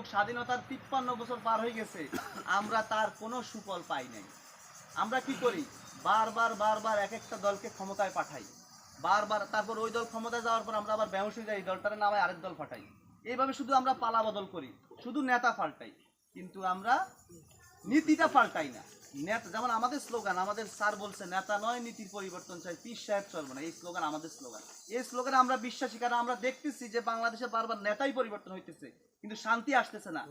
যুগ স্বাধীনতার তিপ্পান্ন বছর পার হয়ে গেছে, আমরা তার কোনো সুফল পাই নাই। আমরা কি করি? বারবার বারবার এক একটা দলকে ক্ষমতায় পাঠাই। বারবার তারপর ওই দল ক্ষমতায় যাওয়ার পর আমরা আবার ব্যবসায়ী যাই দলটার নামে আরেক দল পাঠাই এইভাবে শুধু আমরা পালা বদল করি, শুধু নেতা পাল্টাই কিন্তু আমরা নীতিটা পাল্টাই না। নেতা যেমন আমাদের স্লোগান আমাদের স্যার বলছে নেতা নয় নীতির পরিবর্তন চাই। পীর সাহেব চলবে না। এই স্লোগান আমাদের স্লোগান। এই স্লোগানে আমরা বিশ্বাসী কারণ আমরা দেখতেছি যে বাংলাদেশে বারবার নেতাই পরিবর্তন হইতেছে কিন্তু শান্তি আসতেছে না।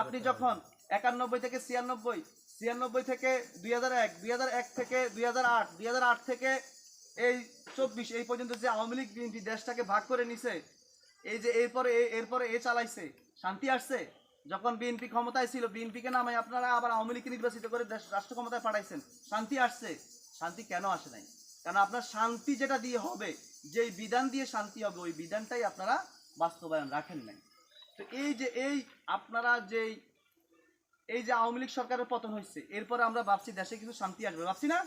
আপনি যখন একানব্বই থেকে ছিয়ানব্বই ছিয়ানব্বই থেকে দুই হাজার এক দুই হাজার এক থেকে দুই হাজার আট দুই হাজার আট থেকে এই চব্বিশ এই পর্যন্ত যে আওয়ামী লীগ বিএনপি দেশটাকে ভাগ করে নিছে এই যে এরপরে এরপরে এ চালাইছে শান্তি আসছে? যখন বিএনপি ক্ষমতায় ছিল বিএনপিকে নামে আপনারা আবার আওয়ামী লীগকে নির্বাচিত করে রাষ্ট্র ক্ষমতায় পাঠাইছেন। শান্তি আসছে। শান্তি কেন আসে নাই? কারণ আপনার শান্তি যেটা দিয়ে হবে, যেই বিধান দিয়ে শান্তি হবে, ওই বিধানটাই আপনারা বাস্তবায়ন রাখেন নাই। তো এই যে, এই আপনারা যেই, এই যে আওয়ামী লীগ সরকারের পতন হয়েছে এরপরে আমরা ভাবছি দেশে কিছু শান্তি আসবে। ভাবছি না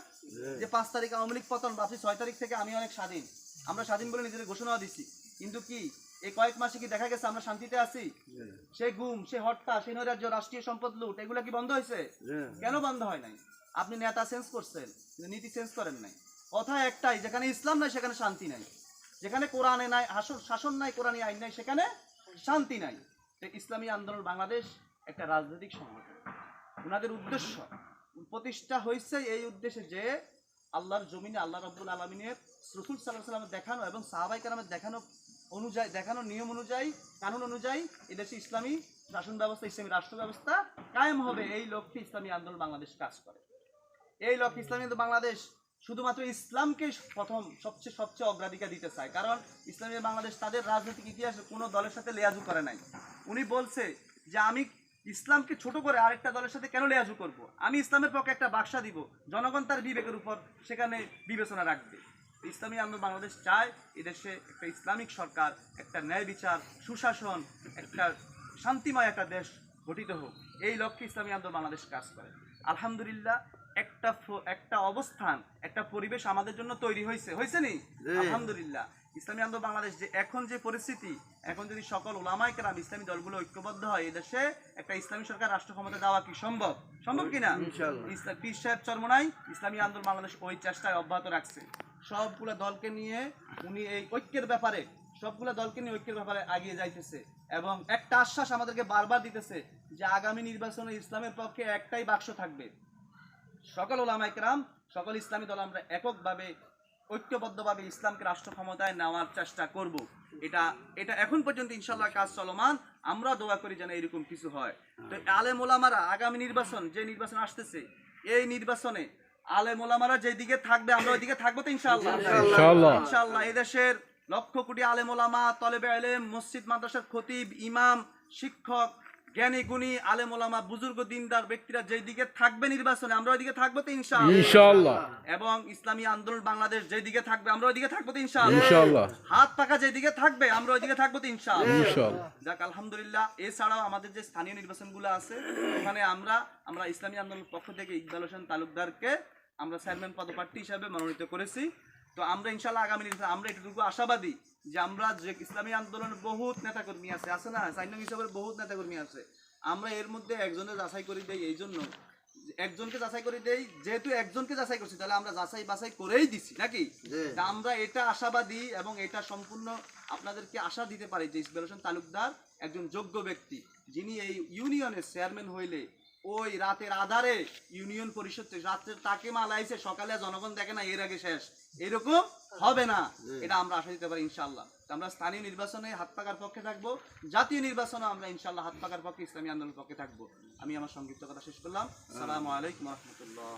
যে পাঁচ তারিখ আওয়ামী লীগ পতন, ভাবছি ছয় তারিখ থেকে আমি অনেক স্বাধীন। আমরা স্বাধীন বলে নিজেদের ঘোষণা দিচ্ছি কিন্তু কি? এই কয়েক মাসে কি দেখা গেছে আমরা শান্তিতে আছি? সে গুম সে হত্যা সে নৈরাজ্য রাষ্ট্রীয় সম্পদ লুট এগুলো কি বন্ধ হয়েছে কেন বন্ধ হয় নাই? আপনি নেতা চেঞ্জ করছেন নীতি চেঞ্জ করেন নাই। কথা একটাই যেখানে ইসলাম নাই সেখানে শান্তি নাই। যেখানে কোরআনে নাই শাসন নাই কোরআনী আইন নাই সেখানে শান্তি নাই। ইসলামী আন্দোলন বাংলাদেশ একটা রাজনৈতিক সংগঠন। ওনাদের উদ্দেশ্য প্রতিষ্ঠা হয়েছে এই উদ্দেশ্যে যে আল্লাহর জমিনে আল্লাহ রব্বুল আলমিনের রসুল সাল্লাহ সাল্লামের দেখানো এবং সাহাবাই কালামের দেখানো অনুযায়ী দেখানো নিয়ম অনুযায়ী, কানুন অনুযায়ী এদেশে ইসলামী শাসন ব্যবস্থা, ইসলামী রাষ্ট্র ব্যবস্থা কায়েম হবে। এই লক্ষ্যে ইসলামী আন্দোলন বাংলাদেশ কাজ করে। এই লক্ষ্যে ইসলামী বাংলাদেশ শুধুমাত্র ইসলামকে প্রথম সবচেয়ে সবচেয়ে অগ্রাধিকার দিতে চায়। কারণ ইসলামী বাংলাদেশ তাদের রাজনৈতিক ইতিহাসে কোনো দলের সাথে লেয়াজু করে নাই। উনি বলছে যে, আমি ইসলামকে ছোট করে আরেকটা দলের সাথে কেন লেয়াজু করব? আমি ইসলামের পক্ষে একটা বাক্সা দিব। জনগণ তার বিবেকের উপর সেখানে বিবেচনা রাখবে। ইসলামী আন্দোলন বাংলাদেশ চায় এদেশে একটা ইসলামিক সরকার একটা ন্যায় বিচার সুশাসন একটা শান্তিময় একটা দেশ গঠিত হোক। এই লক্ষ্যে ইসলামী আন্দোলন বাংলাদেশ কাজ করে। আলহামদুলিল্লাহ একটা একটা অবস্থান একটা পরিবেশ আমাদের জন্য তৈরি হয়েছে। হয়েছে নি? আলহামদুলিল্লাহ। ইসলামী আন্দোলন বাংলাদেশ যে এখন যে পরিস্থিতি এখন যদি সকল ওলামাই কেরাম ইসলামী দলগুলো ঐক্যবদ্ধ হয় এদেশে একটা ইসলামী সরকার রাষ্ট্র ক্ষমতা দেওয়া কি সম্ভব? সম্ভব কিনা ইসলাম পীর সাহেব চরমনাই ইসলামী আন্দোলন বাংলাদেশ ওই চেষ্টায় অব্যাহত রাখছে। সবগুলো দলকে নিয়ে উনি এই ঐক্যের ব্যাপারে, সবগুলো দলকে নিয়ে ঐক্যের ব্যাপারে এগিয়ে যাইতেছে। এবং একটা আশ্বাস আমাদেরকে বারবার দিতেছে যে আগামী নির্বাচনে ইসলামের পক্ষে একটাই বাক্স থাকবে। সকল ওলামাইকরাম সকল ইসলামী দল আমরা এককভাবে, ঐক্যবদ্ধভাবে ইসলামকে রাষ্ট্র ক্ষমতায় নেওয়ার চেষ্টা করব। এটা এটা এখন পর্যন্ত ইনশাল্লাহ কাজ চলমান, আমরা দোয়া করি যেন এরকম কিছু হয়। তো আলেম ওলামারা আগামী নির্বাচন, যে নির্বাচন আসতেছে, এই নির্বাচনে আলেম যেদিকে থাকবে আমরা ওইদিকে থাকব তো ইনশাল্লাহ ইনশাআল্লাহ। ইনশাআল্লাহ। এদেশের লক্ষ কোটি আলেম তলেবে আলেম মসজিদ মাদ্রাসার খতিব ইমাম শিক্ষক জ্ঞানী গুণী আলেম বুজুর্গ দিনদার ব্যক্তিরা যেই দিকে থাকবে নির্বাচনে আমরা ওইদিকে থাকব তো ইনশাআল্লাহ। ইনশাআল্লাহ। এবং ইসলামী আন্দোলন বাংলাদেশ যেদিকে থাকবে আমরা ওইদিকে থাকব তো ইনশাআল্লাহ। ইনশাআল্লাহ। হাত পাকা যেদিকে থাকবে আমরা ওইদিকে থাকব তো ইনশাআল্লাহ। ইনশাআল্লাহ। যাক আলহামদুলিল্লাহ এছাড়াও আমাদের যে স্থানীয় নির্বাচনগুলো আছে ওখানে আমরা আমরা ইসলামী আন্দোলনের পক্ষ থেকে ইকবাল হোসেন তালুকদারকে আমরা চেয়ারম্যান পদপ্রার্থী হিসাবে মনোনীত করেছি। তো আমরা ইনশাল্লাহ আগামী নির্বাচন আমরা এটুকু আশাবাদী যে আমরা যে ইসলামী আন্দোলনের বহুত নেতাকর্মী আছে আছে না? সাইন্য হিসাবে বহুত নেতাকর্মী আছে। আমরা এর মধ্যে একজনের যাচাই করে দেই এই জন্য। একজনকে যাচাই করে দেই যেহেতু একজনকে যাচাই করছি তাহলে আমরা যাচাই বাছাই করেই দিছি নাকি? আমরা এটা আশাবাদী এবং এটা সম্পূর্ণ আপনাদেরকে আশা দিতে পারি যে ইসমাইল হোসেন তালুকদার একজন যোগ্য ব্যক্তি। যিনি এই ইউনিয়নের চেয়ারম্যান হইলে ওই রাতের আধারে ইউনিয়ন পরিষদ রাত্রের রাত্রে তাকে মালাইছে সকালে জনগণ দেখে না এর আগে শেষ। এরকম হবে না। এটা আমরা আশা দিতে পারি ইনশাল্লাহ আমরা স্থানীয় নির্বাচনে হাত পাকার পক্ষে থাকব। জাতীয় নির্বাচনে আমরা ইনশাল্লাহ হাত পাকার পক্ষে ইসলামী আন্দোলনের পক্ষে থাকব। আমি আমার সংক্ষিপ্ত কথা শেষ করলাম। সালামু আলাইকুম রহমতুল্লাহ।